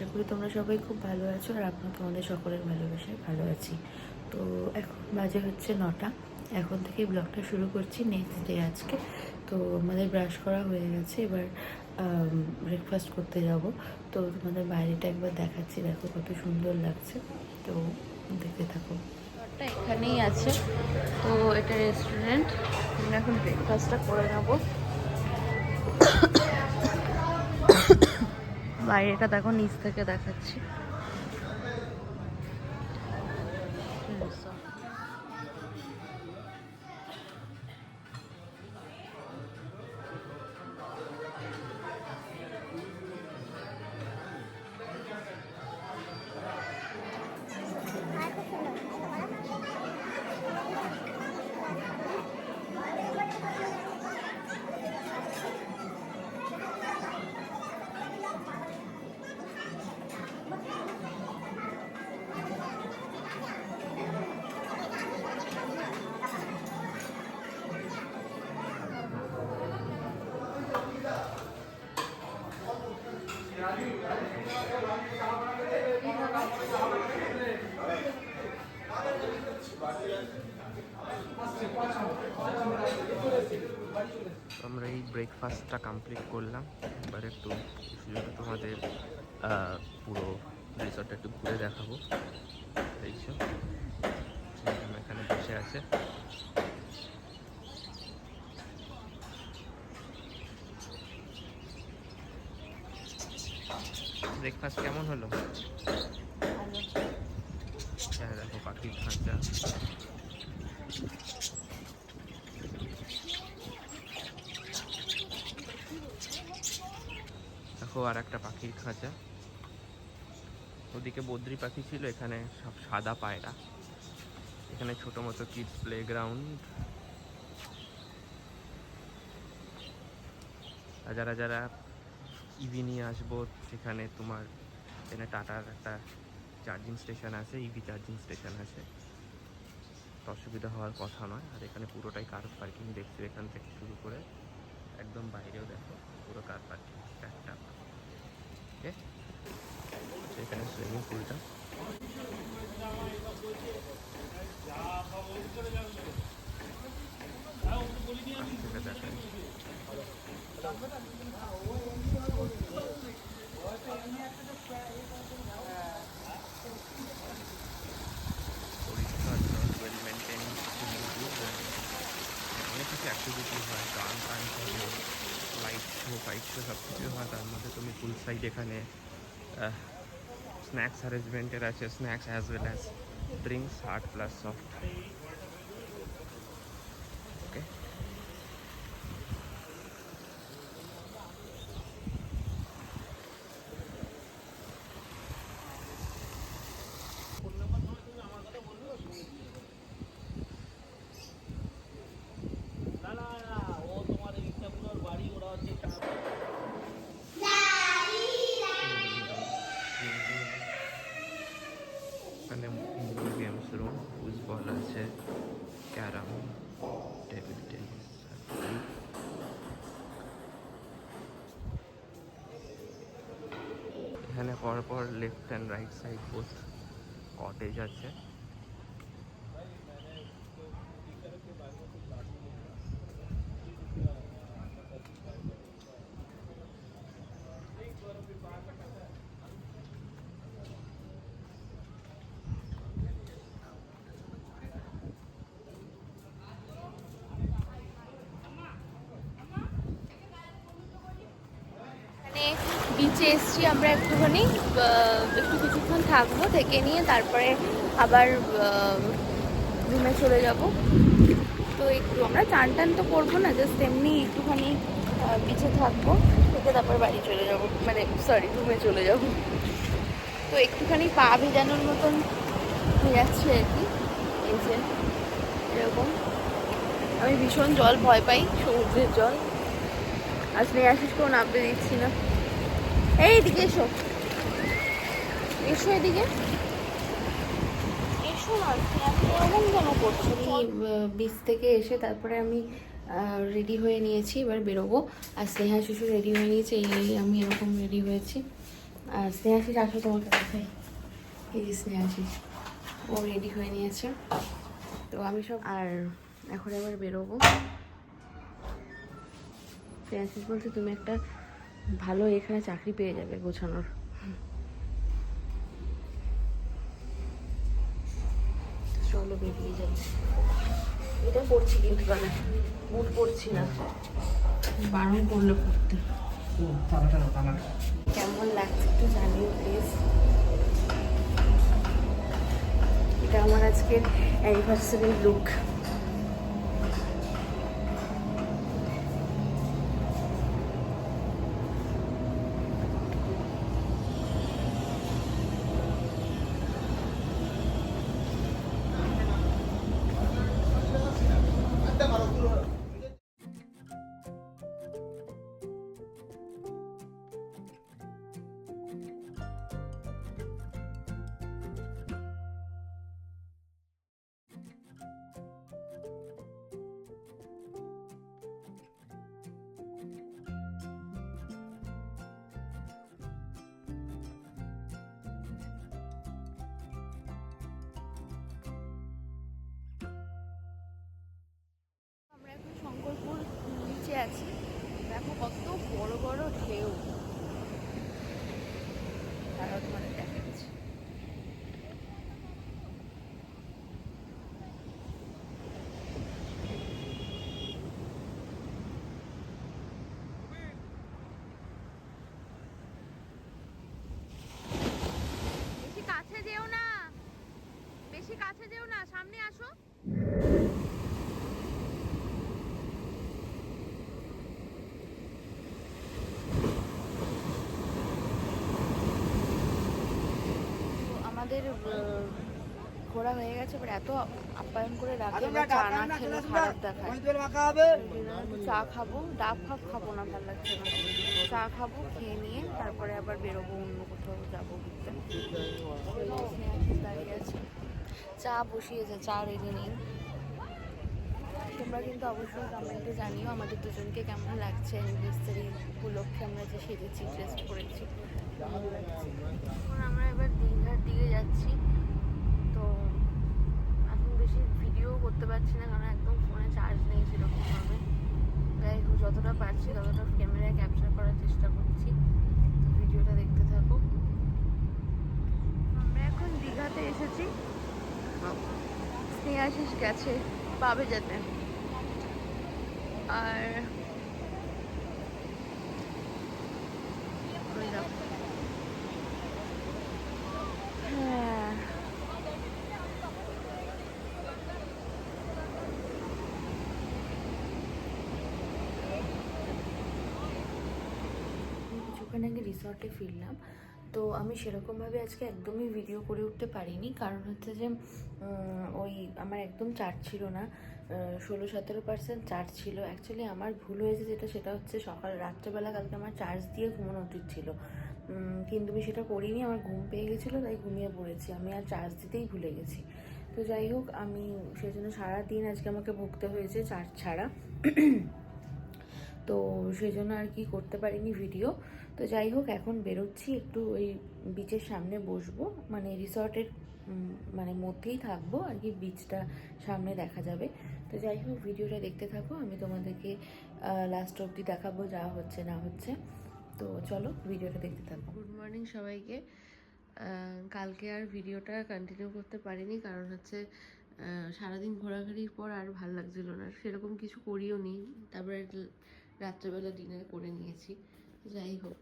আশা করি তোমরা সবাই খুব ভালো আছো আর আপনার তোমাদের সকলের ভালোবাসায় ভালো আছি। তো এখন বাজে হচ্ছে নটা। এখন থেকেই ব্লগটা শুরু করছি নেক্সট ডে আজকে। তো আমাদের ব্রাশ করা হয়ে গেছে। এবার ব্রেকফাস্ট করতে যাব। তো তোমাদের বাইরেটা একবার দেখাচ্ছি। দেখো কত সুন্দর লাগছে। তো দেখতে থাকো। এখানেই আছে। তো এটা রেস্টুরেন্ট আমরা এখন ব্রেকফাস্টটা করে নেব। বাইরেটা দেখো নিচ থেকে দেখাচ্ছি। ব্রেকফাস্টটা কমপ্লিট করলাম। এবার একটু সুযোগে তোমাদের পুরো রিসর্টটা একটু ঘুরে দেখাবো। দেখছ? এখানে বসে আছে। ব্রেকফাস্ট কেমন হলো হ্যাঁ দেখো পাখির খাঁচা দেখো আর একটা পাখির খাঁচা। ওদিকে বদ্রি পাখি ছিল, এখানে সব সাদা পায়রা। এখানে ছোট মতো কিডস প্লে গ্রাউন্ড আর যারা যারা ইভি নিয়ে আসব, সেখানে তোমার এখানে টাটার একটা চার্জিং স্টেশন আছে ইভি চার্জিং স্টেশন আছে। অসুবিধা হওয়ার কথা নয়। আর এখানে পুরোটাই কার পার্কিং দেখছি, এখান থেকে শুরু করে একদম বাইরেও দেখো, পুরো কার পার্কিং ওকে এখানে সুইমিং পুলটা দেখায় পরিষ্কার ওয়েল মেনটেন অনেক কিছু অ্যাক্টিভিটি হয় গান টান হবে লাইট শো ফাইট শো সব কিছু হয় তার মধ্যে এখানে স্ন্যাক্স অ্যারেঞ্জমেন্টের আছে snacks as well as drinks hard plus soft okay এখানে গেমস রুম ফুটবল আছে, ক্যারাম, টেবিল টেনিস এখানে পরপর left and right side both cottage আছে মানে বিচে এসছি আমরা একটুখানি একটু কিছুক্ষণ থাকব থেকে নিয়ে তারপরে আবার রুমে চলে যাব। তো একটু আমরা চান টান তো করব না জাস্ট এমনি একটুখানি বিচে থাকব, থেকে তারপর বাড়ি চলে যাব। মানে সরি রুমে চলে যাব। তো একটুখানি পা ভেজানোর মতন হয়ে যাচ্ছে আর কি, এই যে, এরকম। আমি ভীষণ জল ভয় পাই সমুদ্রের জল। আসলে আসিস কোনো নামতে দিচ্ছি না। এই এদিকে। এসো এসো এদিকে বিচ থেকে এসে তারপরে আমি রেডি হয়ে নিয়েছি, এবার বেরোবো। আর স্নেহা শিশু রেডি হয়ে নিয়েছে, এই আমি এরকম রেডি হয়েছি। আর স্নেহাশিস আসো তোমার কাছে এই যে স্নেহাশিস ও রেডি হয়ে নিয়েছে। তো আমি সব, আর এখন এবার বেরোবো। স্নেহাশিস বলছে, তুমি একটা ভালো এখানে চাকরি পেয়ে যাবে গোছানোর। চলো বেরিয়ে যাই। এটা পড়ছি কিন্তু গানে। বুট পড়ছি না। বারণ করলে পড়তে। কেমন লাগছে একটু জানিও প্লিজ এটা আমার আজকের অ্যানিভার্সারি লুক এখন নিচে আছি। দেখো কত বড় বড় ঢেউ তারাও তোমাদের দেখাচ্ছি বেশি কাছে যেও না বেশি কাছে যেও না সামনে আসো তো আমাদের ঘোরা হয়ে গেছে এবার এত আপ্যায়ন করে রাখে চা না খেলে খারাপ দেখায়। চা খাব ডাব ফাব খাব না ভালো লাগছে না। চা খাব খেয়ে নিয়ে তারপরে আবার বেরোবো অন্য কোথাও যাব ঘুরতে। দাঁড়িয়ে আছে। চা বসিয়েছে চা রেডি নেই তোমরা কিন্তু অবশ্যই কমেন্টে জানিও আমাদের দুজনকে কেমন লাগছে অ্যানিভার্সারি উপলক্ষে। যে সেজেছি ড্রেস পরেছি। এখন আমরা এবার দীঘার দিকে যাচ্ছি। তো এখন বেশি ভিডিও করতে পারছি না, কারণ একদম ফোনে চার্জ নেই সেরকমভাবে। যাই হোক, যতটা পারছি ততটা ক্যামেরায় ক্যাপচার করার চেষ্টা করছি। ভিডিওটা দেখতে থাকো। আমরা এখন দীঘাতে এসেছি। স্নেহাশিস গেছে, পাবে যেতে। আর ওই দেখো। হ্যাঁ আমি কিছুক্ষণ আগে রিসর্টে ফিরলাম। তো আমি সেরকমভাবে আজকে একদমই ভিডিও করে উঠতে পারিনি। কারণ হচ্ছে যে ওই আমার একদম চার্জ ছিল না। ষোলো সতেরো পার্সেন্ট চার্জ ছিল। অ্যাকচুয়ালি আমার ভুল হয়েছে যেটা, সেটা হচ্ছে সকাল, রাত্রেবেলা কালকে আমার চার্জ দিয়ে ঘুমানো উচিত ছিল। কিন্তু আমি সেটা করিনি। আমার ঘুম পেয়ে গেছিল, তাই ঘুমিয়ে পড়েছি। আমি আর চার্জ দিতেই ভুলে গেছি। তো যাই হোক, আমি সেজন্য সারাদিন আজকে আমাকে ভুগতে হয়েছে চার্জ ছাড়া। তো সেই জন্য আর কি করতে পারিনি ভিডিও তো যাই হোক, এখন বেরোচ্ছি, একটু ওই বিচের সামনে বসবো। মানে রিসর্টের মানে মধ্যেই থাকব, আর কি বিচটা সামনে দেখা যাবে। তো যাই হোক, ভিডিওটা দেখতে থাকো, আমি তোমাদেরকে লাস্ট অবধি দেখাবো যা হচ্ছে, না হচ্ছে। তো চলো, ভিডিওটা দেখতে থাকো। গুড মর্নিং সবাইকে। কালকে আর ভিডিওটা কন্টিনিউ করতে পারিনি, কারণ হচ্ছে সারাদিন ঘোরাঘুরির পর আর ভালো লাগছিল না। সেরকম কিছু করিও নি তারপরে রাত্রেবেলা ডিনার করে নিয়েছি। যাই হোক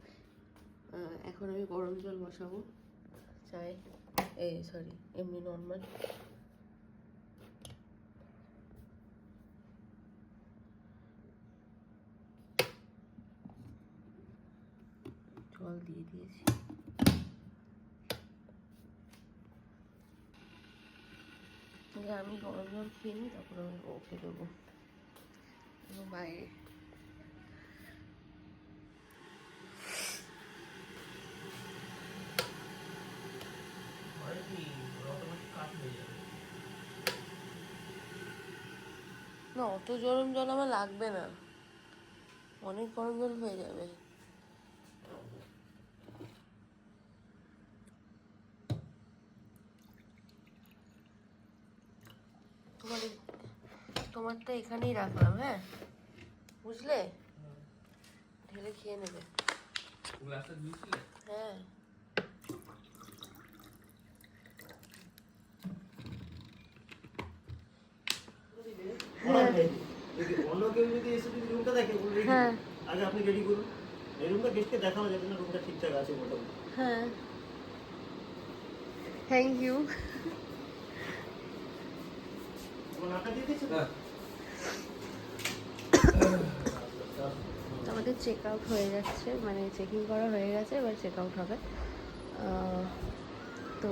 এখন আমি গরম জল বসাবো। চাই এই সরি এমনি নর্মাল জল দিয়ে দিয়েছি। আমি গরম জল খেয়ে নিই, তারপর আমি ওকে দেবো। বাইরে। অত গরম জল আমার লাগবে না। অনেক গরম জল হয়ে যাবে। তোমার তোমারটা এখানেই রাখলাম হ্যাঁ? বুঝলে? ঢেলে খেয়ে নেবে। হ্যাঁ। অন্য কেউ যদি এসে যদি রুমটা দেখে বলবে হ্যাঁ। আগে আপনি রেডি করুন। এই রুমটা গেস্টকে দেখানো যাবে না রুমটা ঠিকঠাক আছে মোটামুটি। হ্যাঁ। থ্যাংক ইউ হ্যাঁ। আমাদের চেক আউট হয়ে যাচ্ছে মানে চেকিং করা হয়ে গেছে এবার চেক আউট হবে তো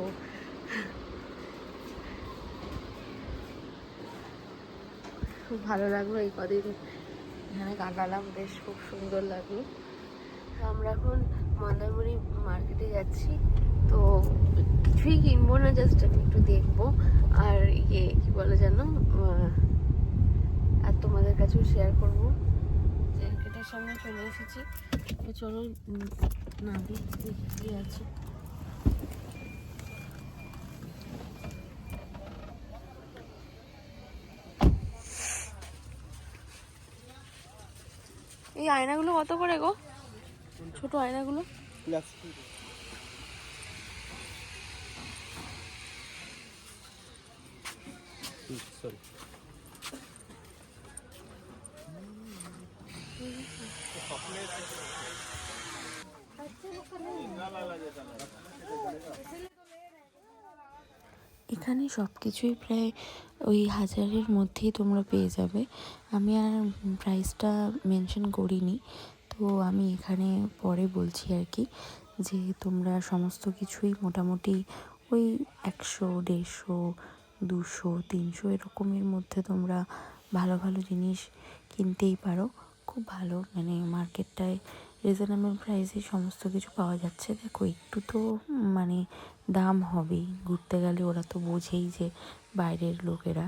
খুব ভালো লাগল এই কদিন। এখানে কাটালাম, বেশ খুব সুন্দর লাগল। আমরা এখন মন্দারমণি মার্কেটে যাচ্ছি। তো কিছুই কিনবো না জাস্ট আমি একটু দেখব। আর ইয়ে কি বলে যেন আর তোমাদের কাছেও শেয়ার করব। মার্কেটের সামনে চলে এসেছি। চলো না দেখি কি আছে। এই আয়নাগুলো কত করে গো? ছোট আয়নাগুলো। সরি এখানে সব কিছুই প্রায় ওই হাজারের মধ্যেই তোমরা পেয়ে যাবে। আমি আর প্রাইসটা মেনশন করিনি, তো আমি এখানে পরে বলছি আর কি যে তোমরা সমস্ত কিছুই মোটামুটি ওই একশো, দেড়শো, দুশো, তিনশো এরকমের মধ্যে তোমরা ভালো ভালো জিনিস কিনতেই পারো। খুব ভালো মানে মার্কেটটায় রিজনেবল প্রাইসে সমস্ত কিছু পাওয়া যাচ্ছে। দেখো, একটু তো মানে দাম হবেই। ঘুরতে গেলে ওরা তো বোঝেই যে বাইরের লোকেরা,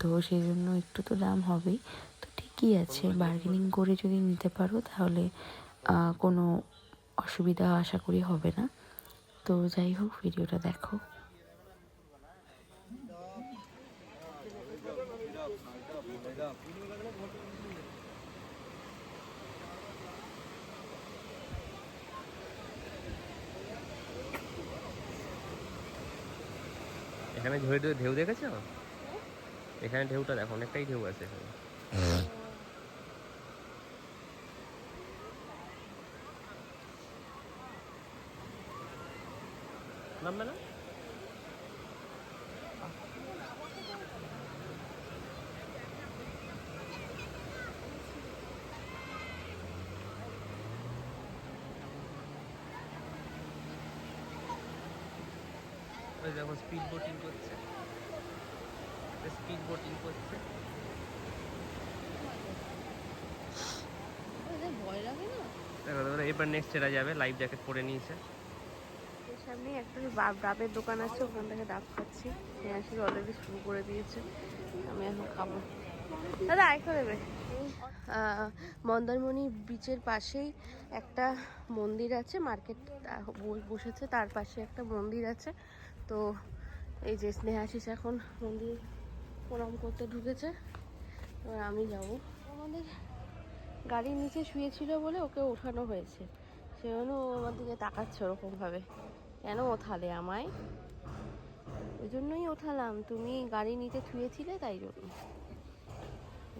তো সেই জন্য একটু তো দাম হবেই। তো ঠিকই আছে বার্গেনিং করে যদি নিতে পারো, তাহলে কোনো অসুবিধা আশা করি হবে না। তো যাই হোক ভিডিওটা দেখো। এখানে ঢেউ ঢেউ- দেখেছ? এখানে ঢেউটা দেখো অনেকটাই ঢেউ আছে এখানে। নামবে না ওই দেখো স্পিড বোটিং করছে। স্পিড বোটিং করছে। ভয় লাগে না? দেখো দেখো এবার নেক্সট এরা যাবে লাইফ জ্যাকেট পরে নিয়েছে। এর সামনে একটা ডাবের দোকান আছে ওখান থেকে ডাব খাচ্ছি। স্নেহাসি অলরেডি শুরু করে দিয়েছে। আমি এখন খাব। দাদা আরেকটা দেবে আহ, মন্দারমণি বিচের পাশেই একটা মন্দির আছে মার্কেট বসেছে তার পাশে একটা মন্দির আছে। তো এই যে স্নেহাশিস এখন মন্দির প্রণাম করতে ঢুকেছে। এবার আমি যাব। আমাদের গাড়ির নিচে শুয়েছিল বলে ওকে ওঠানো হয়েছে। সে জন্য ও আমার দিকে তাকাচ্ছে ওরকমভাবে। কেন ওঠালে আমায়? ওই জন্যই ওঠালাম। তুমি গাড়ির নিচে শুয়েছিলে তাই জন্য।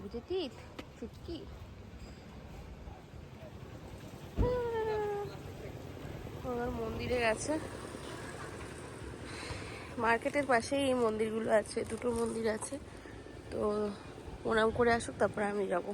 বুঝেছিস চুটকি মন্দিরে গেছে। মার্কেটের পাশেই এই মন্দিরগুলো আছে, দুটো মন্দির আছে। তো প্রণাম করে আসুক, তারপরে আমি যাব।